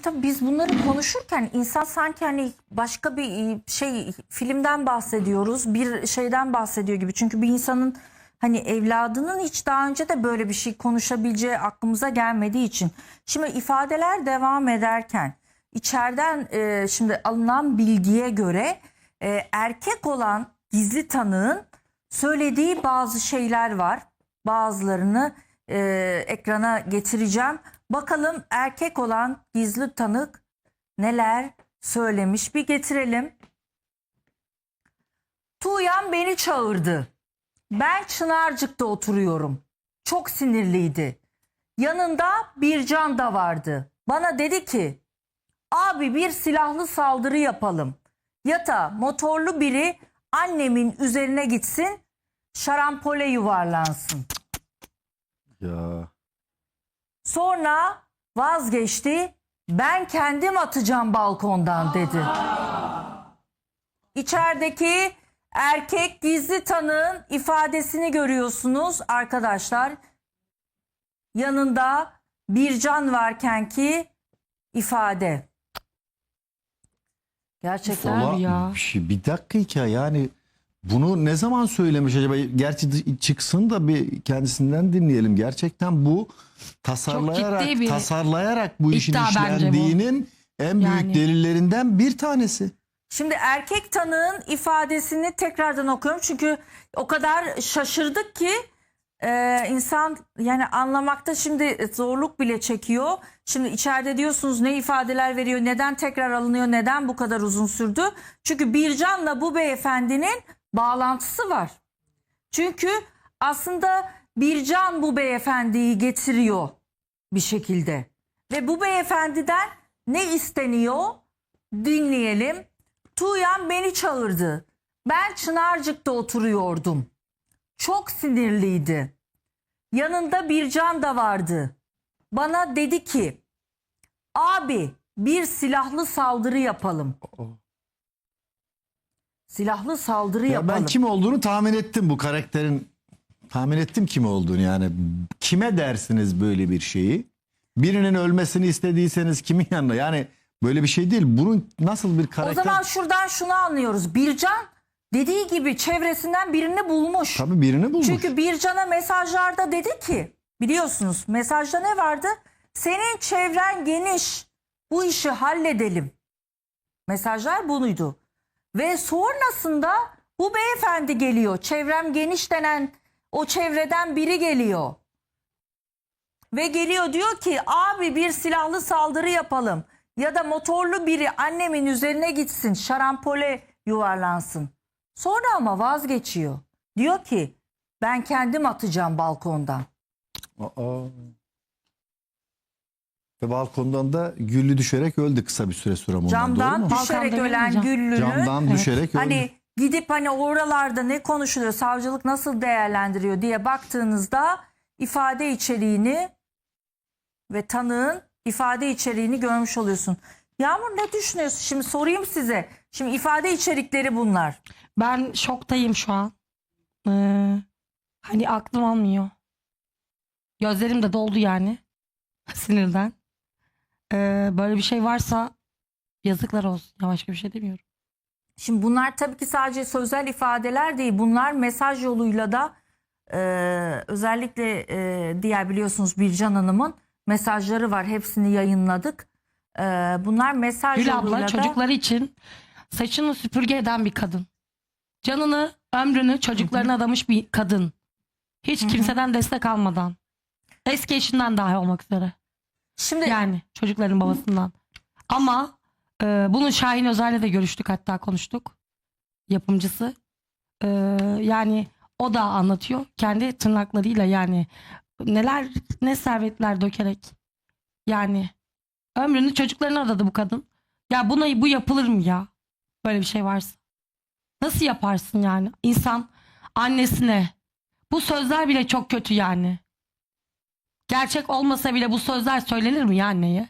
Tabii biz bunları konuşurken insan sanki hani başka bir şey filmden bahsediyoruz, bir şeyden bahsediyor gibi. Çünkü bir insanın hani evladının hiç daha önce de böyle bir şey konuşabileceği aklımıza gelmediği için. Şimdi ifadeler devam ederken içeriden e, şimdi alınan bilgiye göre e, erkek olan gizli tanığın söylediği bazı şeyler var. Bazılarını e, ekrana getireceğim. Bakalım erkek olan gizli tanık neler söylemiş bir getirelim. Tuğyan beni çağırdı. Ben Çınarcık'ta oturuyorum. Çok sinirliydi. Yanında Bircan da vardı. Bana dedi ki abi bir silahlı saldırı yapalım. Yata motorlu biri annemin üzerine gitsin şarampole yuvarlansın. Ya Sonra vazgeçti. Ben kendim atacağım balkondan dedi. İçerideki erkek gizli tanığın ifadesini görüyorsunuz arkadaşlar. Yanında bir can varken ki ifade. Gerçekten Ola- ya. Bir, şey, bir dakika yani bunu ne zaman söylemiş acaba? Gerçi çıksın da bir kendisinden dinleyelim. Gerçekten bu tasarlayarak bir tasarlayarak bu işin bence bu. işlendiğinin en büyük Yani. delillerinden bir tanesi. Şimdi erkek tanığın ifadesini tekrardan okuyorum. Çünkü o kadar şaşırdık ki e, insan yani anlamakta şimdi zorluk bile çekiyor. Şimdi içeride diyorsunuz ne ifadeler veriyor, neden tekrar alınıyor, neden bu kadar uzun sürdü? Çünkü Bircan'la bu beyefendinin bağlantısı var. Çünkü aslında Bircan bu beyefendiyi getiriyor bir şekilde. Ve bu beyefendiden ne isteniyor? Dinleyelim. Tuğyan beni çağırdı. Ben Çınarcık'ta oturuyordum. Çok sinirliydi. Yanında Bircan da vardı. Bana dedi ki, abi bir silahlı saldırı yapalım. Silahlı saldırı Ya yapalım. ben kim olduğunu tahmin ettim bu karakterin. Tahmin ettim kim olduğunu yani. Kime dersiniz böyle bir şeyi? Birinin ölmesini istediyseniz kimin yanına? Yani böyle bir şey değil. Bunun nasıl bir O karakter? zaman şuradan şunu anlıyoruz. Bircan dediği gibi çevresinden birini bulmuş. Tabii birini bulmuş. Çünkü Bircan'a mesajlarda dedi ki biliyorsunuz mesajda ne vardı? Senin çevren geniş bu işi halledelim. Mesajlar bunuydu. Ve sonrasında bu beyefendi geliyor. Çevrem geniş denen o çevreden biri geliyor. Ve geliyor diyor ki abi bir silahlı saldırı yapalım. Ya da motorlu biri annemin üzerine gitsin şarampole yuvarlansın. Sonra ama vazgeçiyor. Diyor ki ben kendim atacağım balkondan. Aa. Ve balkondan da güllü düşerek öldü kısa bir süre sonra bundan doğru Camdan mu? düşerek Balkonda ölen ölmeyeceğim. güllünü Camdan düşerek öldü. hani gidip hani oralarda ne konuşuluyor savcılık nasıl değerlendiriyor diye baktığınızda ifade içeriğini ve tanığın ifade içeriğini görmüş oluyorsun. Yağmur ne düşünüyorsun? Şimdi sorayım size. Şimdi ifade içerikleri bunlar. Ben şoktayım şu an. Ee, hani aklım almıyor. Gözlerim de doldu yani. Sinirden. Ee, böyle bir şey varsa yazıklar olsun. Ya başka bir şey demiyorum. Şimdi bunlar tabii ki sadece sözel ifadeler değil. Bunlar mesaj yoluyla da e, özellikle e, diğer biliyorsunuz Bircan Hanım'ın mesajları var. Hepsini yayınladık. E, bunlar mesaj Gül yoluyla abla da çocukları için saçını süpürge eden bir kadın. Canını, ömrünü çocuklarına adamış bir kadın. Hiç kimseden destek almadan. Eski eşinden dahi olmak üzere. Şimdi Yani çocukların babasından. Ama e, bunun Şahin Özer'le de görüştük hatta konuştuk. Yapımcısı. E, yani o da anlatıyor. Kendi tırnaklarıyla yani neler ne servetler dökerek. Yani ömrünü çocuklarına adadı bu kadın. Ya buna bu yapılır mı ya? Böyle bir şey varsa. Nasıl yaparsın yani? İnsan annesine. Bu sözler bile çok kötü yani. Gerçek olmasa bile bu sözler söylenir mi ya anneye?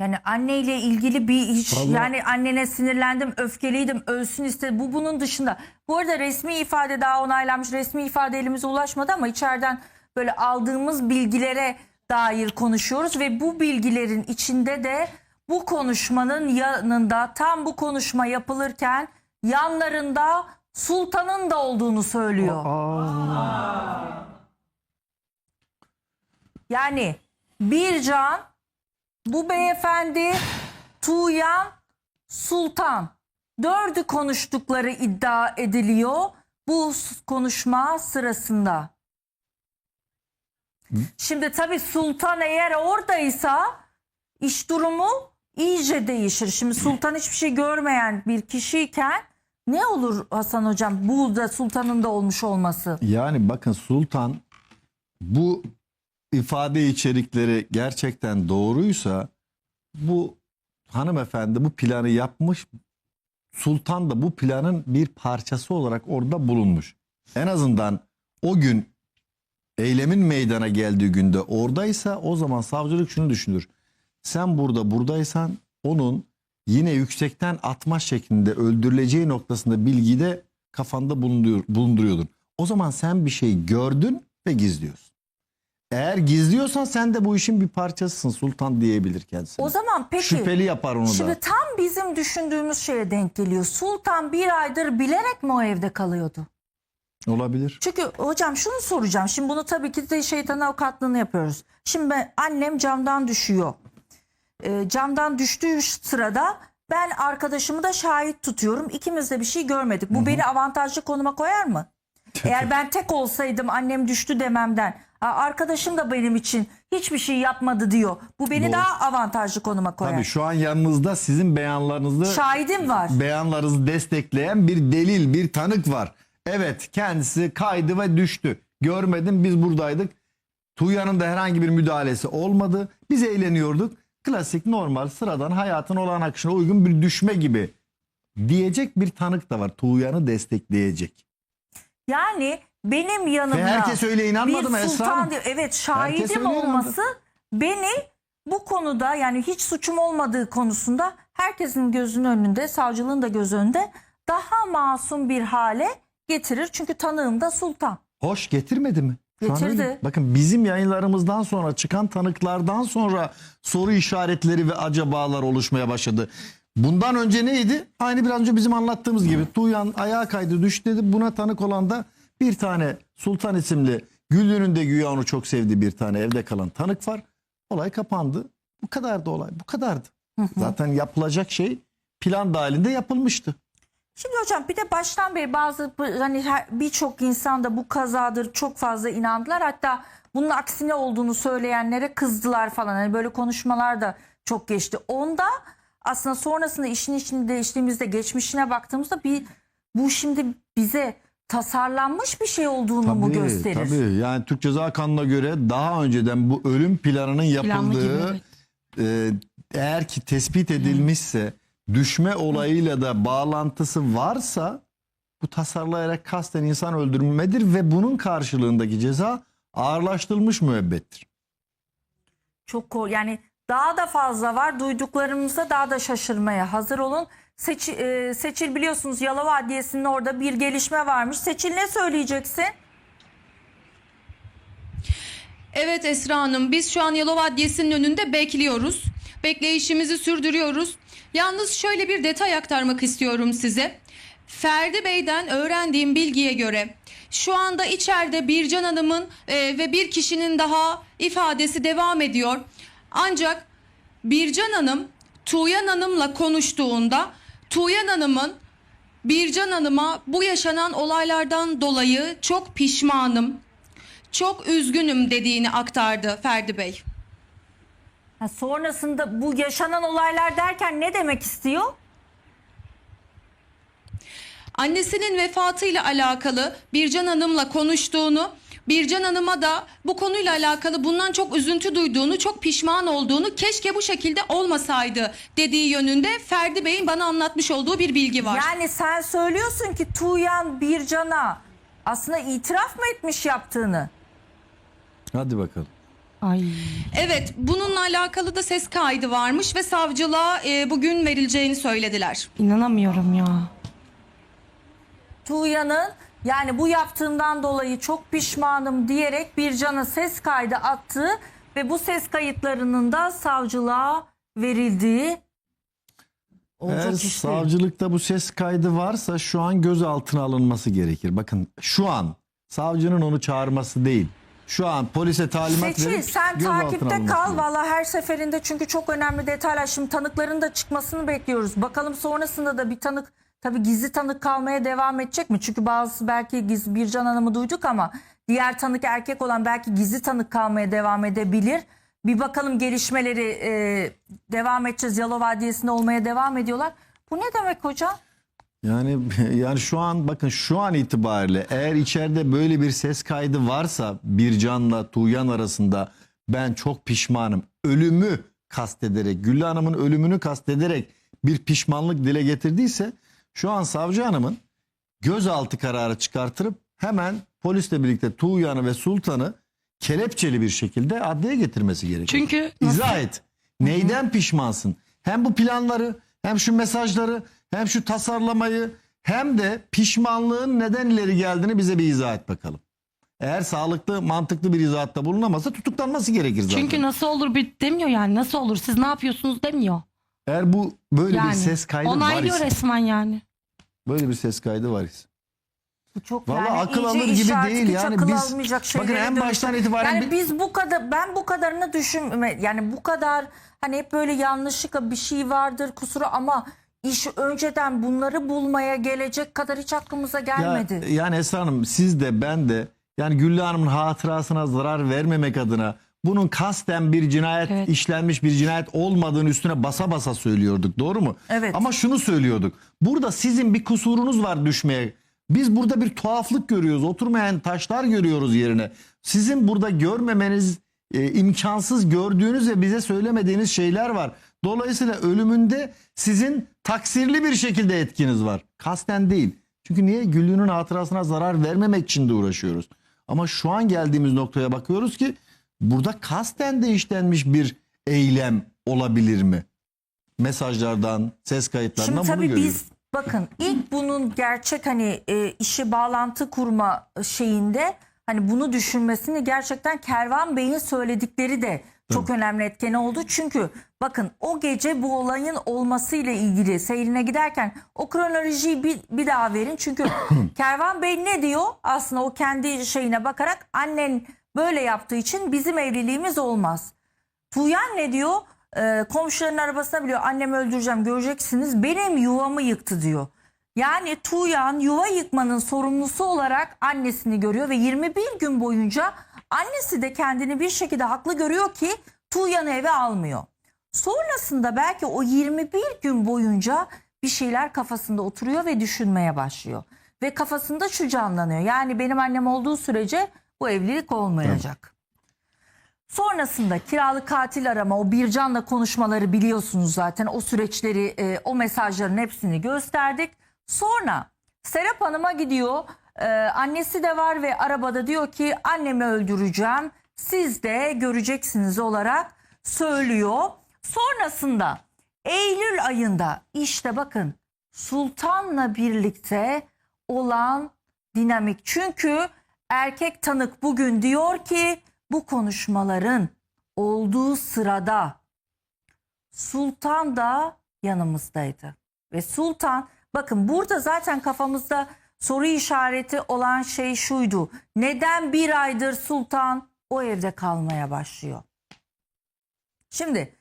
yani anneyle ilgili bir hiç Vallahi- yani annene sinirlendim, öfkeliydim, ölsün istedim. Bu bunun dışında. Bu arada resmi ifade daha onaylanmış. Resmi ifade elimize ulaşmadı ama içeriden böyle aldığımız bilgilere dair konuşuyoruz ve bu bilgilerin içinde de bu konuşmanın yanında tam bu konuşma yapılırken yanlarında sultanın da olduğunu söylüyor. Yani Bircan, bu beyefendi, Tuğyan, Sultan. Dördü konuştukları iddia ediliyor bu konuşma sırasında. Şimdi tabii Sultan eğer oradaysa iş durumu iyice değişir. Şimdi Sultan hiçbir şey görmeyen bir kişiyken ne olur Hasan Hocam bu da Sultan'ın da olmuş olması? Yani bakın Sultan bu ifade içerikleri gerçekten doğruysa bu hanımefendi bu planı yapmış. Sultan da bu planın bir parçası olarak orada bulunmuş. En azından o gün eylemin meydana geldiği günde oradaysa o zaman savcılık şunu düşünür. Sen burada buradaysan onun yine yüksekten atma şeklinde öldürüleceği noktasında bilgiyi de kafanda bulunduruyor, bulunduruyordun. O zaman sen bir şey gördün ve gizliyorsun. Eğer gizliyorsan sen de bu işin bir parçasısın Sultan diyebilir kendisine. O zaman peki Şüpheli yapar onu Şimdi da. tam bizim düşündüğümüz şeye denk geliyor. Sultan bir aydır bilerek mi o evde kalıyordu? Olabilir. Çünkü hocam şunu soracağım. Şimdi bunu tabii ki de şeytan avukatlığını yapıyoruz. Şimdi ben, annem camdan düşüyor. Ee, camdan düştüğü sırada ben arkadaşımı da şahit tutuyorum. İkimiz de bir şey görmedik. Bu beni avantajlı konuma koyar mı? Eğer ben tek olsaydım annem düştü dememden "Aa, arkadaşım da benim için hiçbir şey yapmadı diyor. Bu beni Doğru. daha avantajlı konuma koyar. Tabii şu an yanınızda sizin beyanlarınızı Şahidim var. beyanlarınızı destekleyen bir delil, bir tanık var. Evet kendisi kaydı ve düştü. Görmedim biz buradaydık. Tuğyan'ın da herhangi bir müdahalesi olmadı. Biz eğleniyorduk. Klasik normal sıradan hayatın olan akışına uygun bir düşme gibi diyecek bir tanık da var. Tuğyan'ı destekleyecek. Yani benim yanımda Ve herkes öyle inanmadı bir mı Esra sultan Hanım? diyor. Evet Herkes şahidim öyle inandı. olması beni bu konuda yani hiç suçum olmadığı konusunda herkesin gözünün önünde savcılığın da göz önünde daha masum bir hale getirir. Çünkü tanığım da sultan. Hoş getirmedi mi? Şu an Getirdi. öyle. Bakın bizim yayınlarımızdan sonra çıkan tanıklardan sonra soru işaretleri ve acabalar oluşmaya başladı. Bundan önce neydi? Aynı biraz önce bizim anlattığımız gibi. Tuğyan ayağa kaydı düştü dedi. Buna tanık olan da bir tane Sultan isimli Güllü'nün de güya onu çok sevdiği bir tane evde kalan tanık var. Olay kapandı. Bu kadardı olay. Bu kadardı. Zaten yapılacak şey plan dahilinde yapılmıştı. Şimdi hocam bir de baştan beri bazı hani birçok insan da bu kazadır çok fazla inandılar. Hatta bunun aksine olduğunu söyleyenlere kızdılar falan. Hani böyle konuşmalar da çok geçti. Onda aslında sonrasında işin içini değiştiğimizde geçmişine baktığımızda bir bu şimdi bize tasarlanmış bir şey olduğunu mu gösterir? Tabii yani Türk Ceza Kanunu'na göre daha önceden bu ölüm planının Planlı gibi, yapıldığı evet. e, eğer ki tespit edilmişse düşme olayıyla da bağlantısı varsa bu tasarlayarak kasten insan öldürmedir ve bunun karşılığındaki ceza ağırlaştırılmış müebbettir. Çok yani daha da fazla var. Duyduklarımızda daha da şaşırmaya hazır olun. Seçil, e, Seçil biliyorsunuz Yalova Adliyesi'nin orada bir gelişme varmış. Seçil ne söyleyeceksin? Evet Esra Hanım biz şu an Yalova Adliyesi'nin önünde bekliyoruz. Bekleyişimizi sürdürüyoruz. Yalnız şöyle bir detay aktarmak istiyorum size. Ferdi Bey'den öğrendiğim bilgiye göre şu anda içeride Bircan Hanım'ın e, ve bir kişinin daha ifadesi devam ediyor. Ancak Bircan Hanım Tuğyan Hanım'la konuştuğunda Tuğyan Hanım'ın Bircan Hanım'a bu yaşanan olaylardan dolayı çok pişmanım, çok üzgünüm dediğini aktardı Ferdi Bey. Ha, sonrasında bu yaşanan olaylar derken ne demek istiyor? Annesinin vefatıyla alakalı Bircan Hanım'la konuştuğunu, Bircan Hanım'a da bu konuyla alakalı bundan çok üzüntü duyduğunu, çok pişman olduğunu, keşke bu şekilde olmasaydı dediği yönünde Ferdi Bey'in bana anlatmış olduğu bir bilgi var. Yani sen söylüyorsun ki Tuğyan Bircan'a aslında itiraf mı etmiş yaptığını? Hadi bakalım. Ay. Evet, bununla alakalı da ses kaydı varmış ve savcılığa e, bugün verileceğini söylediler. inanamıyorum ya. Tuğyan'ın yani bu yaptığından dolayı çok pişmanım diyerek Bircan'a ses kaydı attığı ve bu ses kayıtlarının da savcılığa verildiği olacak Eğer iş değil. savcılıkta bu ses kaydı varsa şu an gözaltına alınması gerekir. Bakın şu an savcının onu çağırması değil. Şu an polise talimat Seçil verip sen gözaltına takipte alınması kal. gerekir. Valla her seferinde çünkü çok önemli detaylar. Şimdi tanıkların da çıkmasını bekliyoruz. Bakalım sonrasında da bir tanık tabii gizli tanık kalmaya devam edecek mi? Çünkü bazısı belki gizli Bircan Hanım'ı duyduk ama diğer tanık erkek olan belki gizli tanık kalmaya devam edebilir. Bir bakalım gelişmeleri e, devam edeceğiz. Yalova Adliyesi'nde olmaya devam ediyorlar. Bu ne demek hocam? Yani yani şu an bakın şu an itibariyle eğer içeride böyle bir ses kaydı varsa Bircan'la Tuğyan arasında ben çok pişmanım. Ölümü kastederek Güllü Hanım'ın ölümünü kastederek bir pişmanlık dile getirdiyse şu an savcı hanımın gözaltı kararı çıkartırıp hemen polisle birlikte Tuğyan'ı ve Sultan'ı kelepçeli bir şekilde adliye getirmesi gerekiyor. Çünkü İzah et. Neyden pişmansın? Hem bu planları hem şu mesajları hem şu tasarlamayı hem de pişmanlığın neden ileri geldiğini bize bir izah et bakalım. Eğer sağlıklı mantıklı bir izahatta bulunamazsa tutuklanması gerekir zaten. Çünkü nasıl olur bir demiyor yani nasıl olur siz ne yapıyorsunuz demiyor. Eğer bu böyle Yani bir ses kaydı var onaylıyor ise, resmen yani. böyle bir ses kaydı var ise. Bu çok Vallahi yani akıl iyice alır iş gibi artık değil. hiç Yani akıl biz- almayacak bakın şeylere en dönüştü. baştan itibaren yani bir- biz bu kadar ben bu kadarını düşünme yani bu kadar hani hep böyle yanlışlıkla bir şey vardır kusuru ama iş önceden bunları bulmaya gelecek kadar hiç aklımıza gelmedi. Ya, yani Esra Hanım siz de ben de yani Güllü Hanım'ın hatırasına zarar vermemek adına bunun kasten bir cinayet Evet. işlenmiş bir cinayet olmadığını üstüne basa basa söylüyorduk doğru mu? Evet. Ama şunu söylüyorduk. Burada sizin bir kusurunuz var düşmeye. Biz burada bir tuhaflık görüyoruz. Oturmayan taşlar görüyoruz yerine. Sizin burada görmemeniz e, imkansız gördüğünüz ve bize söylemediğiniz şeyler var. Dolayısıyla ölümünde sizin taksirli bir şekilde etkiniz var. Kasten değil. Çünkü niye? Güllü'nün hatırasına zarar vermemek için de uğraşıyoruz. Ama şu an geldiğimiz noktaya bakıyoruz ki burada kasten de işlenmiş bir eylem olabilir mi? Mesajlardan, ses kayıtlarından Şimdi bunu tabii görüyoruz. biz bakın ilk bunun gerçek hani e, işi bağlantı kurma şeyinde hani bunu düşünmesini gerçekten Kervan Bey'in söyledikleri de çok önemli etkeni oldu. Çünkü bakın o gece bu olayın olmasıyla ilgili seyrine giderken o kronolojiyi bir, bir daha verin. Çünkü Kervan Bey ne diyor? Aslında o kendi şeyine bakarak annen böyle yaptığı için bizim evliliğimiz olmaz. Tuğyan ne diyor? Ee, komşuların arabasına biliyor annemi öldüreceğim göreceksiniz benim yuvamı yıktı diyor. Yani Tuğyan yuva yıkmanın sorumlusu olarak annesini görüyor ve 21 gün boyunca annesi de kendini bir şekilde haklı görüyor ki Tuğyan'ı eve almıyor. Sonrasında belki o 21 gün boyunca bir şeyler kafasında oturuyor ve düşünmeye başlıyor. Ve kafasında şu canlanıyor. Yani benim annem olduğu sürece bu evlilik olmayacak. Sonrasında kiralık katil arama o Bircan'la konuşmaları biliyorsunuz zaten o süreçleri e, o mesajların hepsini gösterdik. Sonra Serap Hanım'a gidiyor e, annesi de var ve arabada diyor ki annemi öldüreceğim siz de göreceksiniz olarak söylüyor. Sonrasında Eylül ayında işte bakın Sultan'la birlikte olan dinamik. Çünkü erkek tanık bugün diyor ki bu konuşmaların olduğu sırada Sultan da yanımızdaydı. Ve Sultan bakın burada zaten kafamızda soru işareti olan şey şuydu. Neden bir aydır Sultan o evde kalmaya başlıyor? Şimdi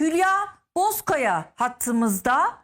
Hülya Bozkaya hattımızda